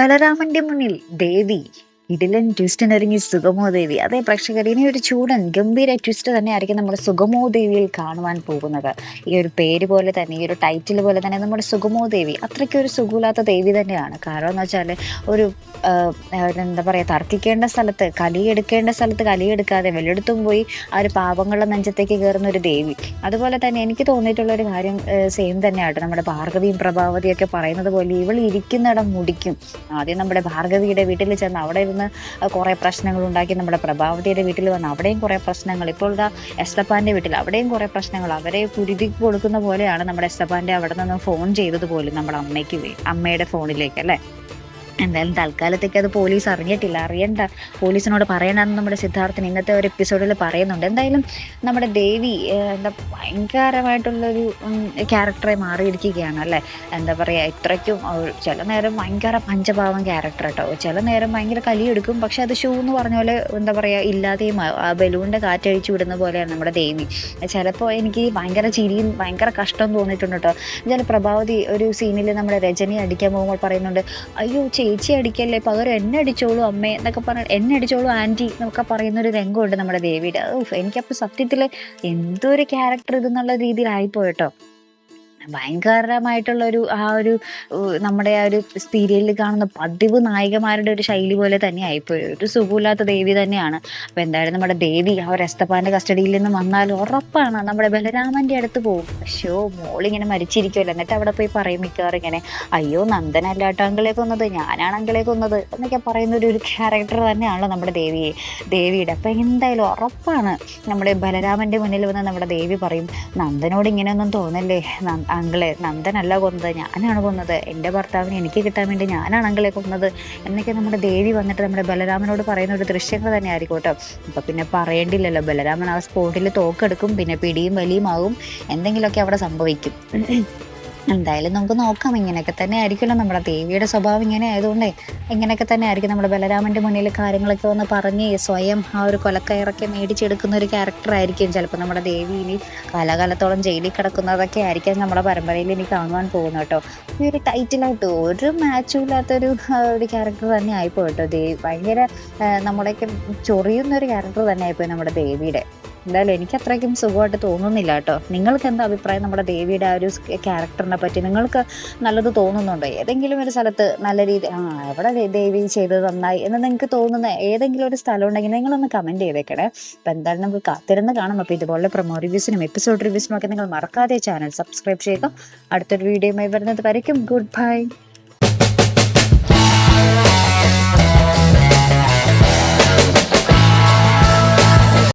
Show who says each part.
Speaker 1: ബലരാമന്റെ മുന്നിൽ ദേവി ഇടിലൻ ട്വിസ്റ്റിനൊരുങ്ങി സുഗമോ ദേവി. അതെ പ്രേക്ഷകർ ഇനി ഒരു ചൂടൻ ഗംഭീര ട്വിസ്റ്റ് തന്നെയായിരിക്കും നമ്മുടെ സുഗമോ ദേവിയിൽ കാണുവാൻ പോകുന്നത്. ഈ ഒരു പേര് പോലെ തന്നെ ഈ ഒരു ടൈറ്റിൽ പോലെ തന്നെ നമ്മുടെ സുഗമോ ദേവി അത്രയ്ക്ക് ഒരു സുഖമില്ലാത്ത ദേവി തന്നെയാണ്. കാരണം എന്ന് വെച്ചാൽ ഒരു എന്താ പറയുക തർക്കിക്കേണ്ട സ്ഥലത്ത് കലിയെടുക്കേണ്ട സ്ഥലത്ത് കലിയെടുക്കാതെ വെല്ലെടുത്തും പോയി ആ ഒരു പാപങ്ങളുടെ നെഞ്ചത്തേക്ക് കയറുന്ന ഒരു ദേവി. അതുപോലെ തന്നെ എനിക്ക് തോന്നിയിട്ടുള്ള ഒരു കാര്യം സെയിം തന്നെയാട്ടോ. നമ്മുടെ ഭാർഗവിയും പ്രഭാവതിയൊക്കെ പറയുന്നത് പോലെ ഇവൾ ഇരിക്കുന്നിടം മുടിക്കും. ആദ്യം നമ്മുടെ ഭാർഗവിയുടെ വീട്ടിൽ ചെന്ന് അവിടെ ഇരുന്ന് കുറേ പ്രശ്നങ്ങൾ ഉണ്ടാക്കി. നമ്മുടെ പ്രഭാവതിയുടെ വീട്ടിൽ വന്ന് അവിടെയും കുറേ പ്രശ്നങ്ങൾ. ഇപ്പോൾ ഇതാ എസ്തപ്പാന്റെ വീട്ടിൽ അവിടെയും കുറേ പ്രശ്നങ്ങൾ. അവരെ കുരുതി കൊടുക്കുന്ന പോലെയാണ് നമ്മുടെ എസ്തപ്പാന്റെ അവിടെ നിന്ന് ഫോൺ ചെയ്തത് പോലും നമ്മുടെ അമ്മയ്ക്ക് അമ്മയുടെ ഫോണിലേക്ക് അല്ലേ? എന്തായാലും തൽക്കാലത്തേക്ക് അത് പോലീസ് അറിഞ്ഞിട്ടില്ല. അറിയണ്ട. പോലീസിനോട് പറയണമെന്ന് നമ്മുടെ സിദ്ധാർത്ഥൻ ഇന്നത്തെ ഒരു എപ്പിസോഡിൽ പറയുന്നുണ്ട്. എന്തായാലും നമ്മുടെ ദേവി എന്താ ഭയങ്കരമായിട്ടുള്ളൊരു ക്യാരക്ടറെ മാറിയിരിക്കുകയാണ് അല്ലേ? എന്താ പറയുക ഇത്രയ്ക്കും ചില നേരം ഭയങ്കര പഞ്ചഭാവം ക്യാരക്ടർ കേട്ടോ ചില നേരം ഭയങ്കര കലിയെടുക്കും. പക്ഷെ അത് ഷൂ എന്ന് പറഞ്ഞ പോലെ എന്താ പറയുക ഇല്ലാതെയും ആ- ബലൂണിന്റെ കാറ്റഴിച്ചു വിടുന്ന പോലെയാണ് നമ്മുടെ ദേവി. ചിലപ്പോൾ എനിക്ക് ഭയങ്കര ചിരിയും ഭയങ്കര കഷ്ടം തോന്നിയിട്ടുണ്ട് കേട്ടോ എന്നാൽ പ്രഭാവതി ഒരു സീനിൽ നമ്മുടെ രജനി അടിക്കാൻ പോകുമ്പോൾ പറയുന്നുണ്ട് അയ്യോ ചേച്ചി അടിക്കല്ലേ? പകരം എന്നെ അടിച്ചോളൂ അമ്മേ എന്നൊക്കെ പറഞ്ഞ എന്നെ അടിച്ചോളൂ ആന്റി എന്നൊക്കെ പറയുന്ന ഒരു രംഗമുണ്ട് നമ്മുടെ ദേവിയുടെ. എനിക്കപ്പോൾ സത്യത്തിൽ എന്തൊരു ക്യാരക്ടർ ഇതെന്നുള്ള രീതിയിലായിപ്പോയിട്ടോ ഭയങ്കരമായിട്ടുള്ള ഒരു ആ ഒരു നമ്മുടെ ആ ഒരു സീരിയലിൽ കാണുന്ന പതിവ് നായികമാരുടെ ഒരു ശൈലി പോലെ തന്നെ ആയിപ്പോയി. ഒരു സുഖമില്ലാത്ത ദേവി തന്നെയാണ്. അപ്പോൾ എന്തായാലും നമ്മുടെ ദേവി ആ ഒരു എസ്തപ്പാന്റെ കസ്റ്റഡിയിൽ നിന്ന് വന്നാൽ ഉറപ്പാണ്. നമ്മുടെ ബലരാമന്റെ അടുത്ത് പോകും. പക്ഷേ മോളിങ്ങനെ മരിച്ചിരിക്കുമല്ലോ എന്നിട്ട് അവിടെ പോയി പറയും മിക്കവാറും ഇങ്ങനെ അയ്യോ നന്ദനല്ലാട്ടോ അങ്കിളെ കൊന്നത്. ഞാനാണ് അങ്കിളെ കൊന്നത്. എന്നൊക്കെ പറയുന്ന ഒരു ഒരു ക്യാരക്ടർ തന്നെയാണല്ലോ നമ്മുടെ ദേവിയെ ദേവിയുടെ. അപ്പം എന്തായാലും ഉറപ്പാണ് നമ്മുടെ ബലരാമന്റെ മുന്നിൽ വന്ന് നമ്മുടെ ദേവി പറയും നന്ദനോട് ഇങ്ങനെയൊന്നും തോന്നല്ലേ? അങ്കിളെ നന്ദനല്ല കൊന്നത് ഞാനാണ് കൊന്നത് എന്റെ ഭർത്താവിനെ എനിക്ക് കിട്ടാൻ വേണ്ടി ഞാനാണ് അങ്കിളെ കൊന്നത് എന്നൊക്കെ നമ്മുടെ ദേവി വന്നിട്ട് നമ്മുടെ ബലരാമനോട് പറയുന്ന ഒരു ദൃശ്യങ്ങൾ തന്നെ ആയിരിക്കും കേട്ടോ. അപ്പം പിന്നെ പറയേണ്ടില്ലല്ലോ ബലരാമൻ ആ സ്പോട്ടിൽ തോക്കെടുക്കും പിന്നെ പിടിയും വലിയും ആകും എന്തെങ്കിലുമൊക്കെ അവിടെ സംഭവിക്കും. എന്തായാലും നമുക്ക് നോക്കാം. ഇങ്ങനെയൊക്കെ തന്നെ ആയിരിക്കുമല്ലോ നമ്മുടെ ദേവിയുടെ സ്വഭാവം ഇങ്ങനെ ആയതുകൊണ്ടേ ഇങ്ങനെയൊക്കെ തന്നെ ആയിരിക്കും. നമ്മുടെ ബലരാമന്റെ മുന്നിൽ കാര്യങ്ങളൊക്കെ വന്ന് പറഞ്ഞ് സ്വയം ആ ഒരു കൊലക്കയറൊക്കെ മേടിച്ചെടുക്കുന്ന ഒരു ക്യാരക്ടർ ആയിരിക്കും. ചിലപ്പോൾ നമ്മുടെ ദേവി ഇനി കാലാകാലത്തോളം ജയിലിൽ കിടക്കുന്നതൊക്കെ ആയിരിക്കും നമ്മുടെ പരമ്പരയിൽ ഇനി കാണുവാൻ പോകുന്നത് കേട്ടോ. ഈ ഒരു ടൈറ്റിലായിട്ട് ഒരു മാച്ചും ഇല്ലാത്തൊരു ഒരു ക്യാരക്ടർ തന്നെ ആയിപ്പോ കേട്ടോ. ദേവി ഭയങ്കര നമ്മളെയൊക്കെ ചൊറിയുന്ന ഒരു ക്യാരക്ടർ തന്നെ ആയിപ്പോയി നമ്മുടെ ദേവിയുടെ. എന്തായാലും എനിക്ക് അത്രയ്ക്കും സുഖമായിട്ട് തോന്നുന്നില്ല കേട്ടോ. നിങ്ങൾക്ക് എന്താ അഭിപ്രായം? നമ്മുടെ ദേവിയുടെ ആ ഒരു ക്യാരക്ടറിനെ പറ്റി നിങ്ങൾക്ക് നല്ലത് തോന്നുന്നുണ്ടോ? ഏതെങ്കിലും ഒരു സ്ഥലത്ത് നല്ല രീതി ആ എവിടെ ദേവി ചെയ്തത് നന്നായി എന്ന് നിങ്ങൾക്ക് തോന്നുന്ന ഏതെങ്കിലും ഒരു സ്ഥലം ഉണ്ടെങ്കിൽ നിങ്ങളൊന്ന് കമന്റ് ചെയ്തേക്കണേ. അപ്പം എന്തായാലും നമുക്ക് കാത്തിരുന്ന് കാണാം. അപ്പോൾ ഇതുപോലെ പ്രൊമോ റിവ്യൂസിനും എപ്പിസോഡ് റിവ്യൂസിനും ഒക്കെ നിങ്ങൾ മറക്കാതെ ചാനൽ സബ്സ്ക്രൈബ് ചെയ്യുക. അടുത്തൊരു വീഡിയോയുമായി വരുന്നത് വരയ്ക്കും. Good bye